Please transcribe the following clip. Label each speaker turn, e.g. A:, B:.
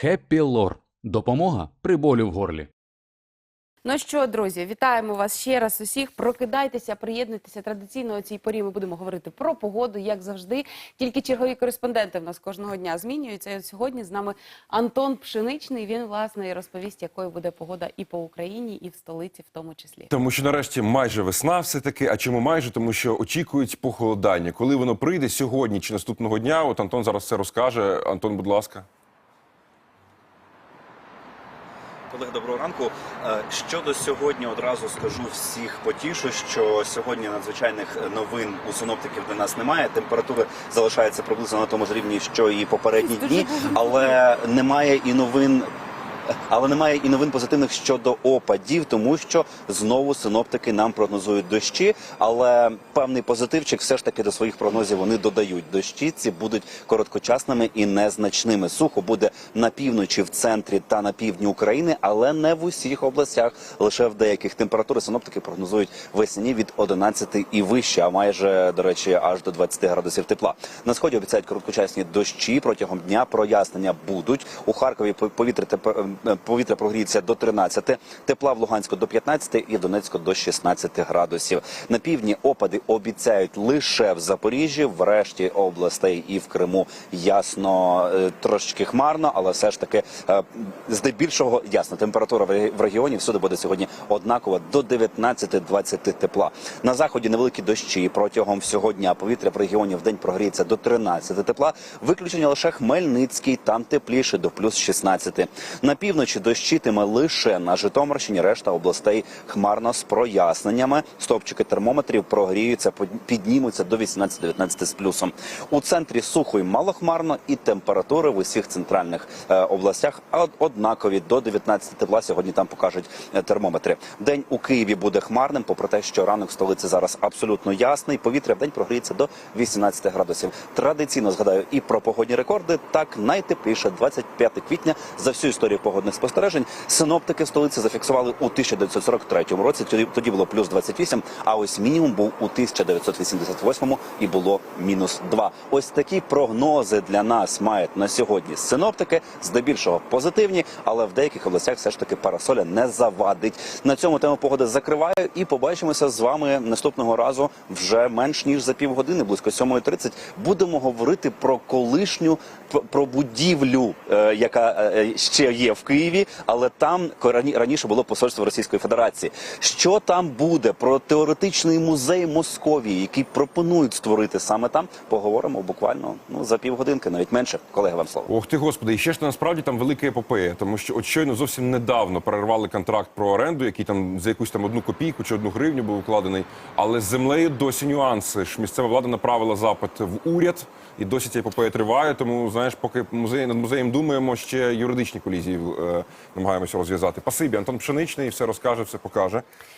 A: Хеппі Лор. Допомога при болю в горлі.
B: Ну що, друзі, вітаємо вас ще раз усіх. Прокидайтеся, приєднуйтеся традиційно о цій порі. Ми будемо говорити про погоду, як завжди. Тільки чергові кореспонденти в нас кожного дня змінюються. І от сьогодні з нами Антон Пшеничний. Він власне і розповість, якою буде погода і по Україні, і в столиці, в тому числі.
C: Тому що нарешті майже весна, все таки. А чому майже? Тому що очікують похолодання. Коли воно прийде сьогодні чи наступного дня? От Антон зараз все розкаже. Антон, будь ласка.
D: Колеги, доброго ранку. Е, Щодо сьогодні, одразу скажу всіх потішу, що сьогодні надзвичайних новин у синоптиків для нас немає. Температури залишаються приблизно на тому ж рівні, що і попередні дні, але немає і новин. Але немає і новин позитивних щодо опадів, тому що знову синоптики нам прогнозують дощі. Але певний позитивчик все ж таки до своїх прогнозів вони додають. Дощі ці будуть короткочасними і незначними. Сухо буде на півночі, в центрі та на півдні України, але не в усіх областях. Лише в деяких температури синоптики прогнозують весняні від 11 і вище, а майже до речі, аж до 20 градусів тепла. На сході обіцяють короткочасні дощі протягом дня. Прояснення будуть у Харкові. по- Повітря повітря прогріється до 13, тепла в Луганську до 15 і Донецьку до 16 градусів. На півдні опади обіцяють лише в Запоріжжі, в решті областей і в Криму ясно е, трошечки хмарно, але все ж таки е, здебільшого ясно. Температура в регіоні всюди буде сьогодні однакова до 19-20 тепла. На заході невеликі дощі протягом всього дня. Повітря в регіоні в день прогріється до 13 тепла. Виключення лише Хмельницький, там тепліше до плюс 16. На півночі дощитиме лише на Житомирщині. Решта областей хмарно з проясненнями. Стопчики термометрів прогріються, піднімуться до 18-19 з плюсом. У центрі сухо і малохмарно, і температури в усіх центральних е, областях од- однакові до 19 тепла. Сьогодні там покажуть е, термометри. День у Києві буде хмарним, попри те, що ранок в столиці зараз абсолютно ясний. Повітря в день прогріється до 18 градусів. Традиційно згадаю і про погодні рекорди. Так найтепліше 25 квітня за всю історію погодних спостережень. Синоптики столиці зафіксували у 1943 році. Тоді, тоді було плюс 28, а ось мінімум був у 1988 і було мінус 2. Ось такі прогнози для нас мають на сьогодні синоптики, здебільшого позитивні, але в деяких областях все ж таки парасоля не завадить. На цьому тему погоди закриваю і побачимося з вами наступного разу вже менш ніж за півгодини, близько 7.30. Будемо говорити про колишню про будівлю, е, яка е, ще є в Києві, але там рані- раніше було посольство Російської Федерації. Що там буде про теоретичний музей Московії, який пропонують створити саме там, поговоримо буквально ну за півгодинки, навіть менше. Колеги, вам слово.
C: Ох ти господи, і ще ж насправді там велика епопея, тому що от щойно зовсім недавно перервали контракт про оренду, який там за якусь там одну копійку чи одну гривню був укладений. Але з землею досі нюанси. ж Місцева влада направила запит в уряд, і досі ця епопея триває. Тому знаєш, поки музей над музеєм думаємо, ще юридичні колізії намагаємося розв'язати. Пасибі, Антон Пшеничний все розкаже, все покаже.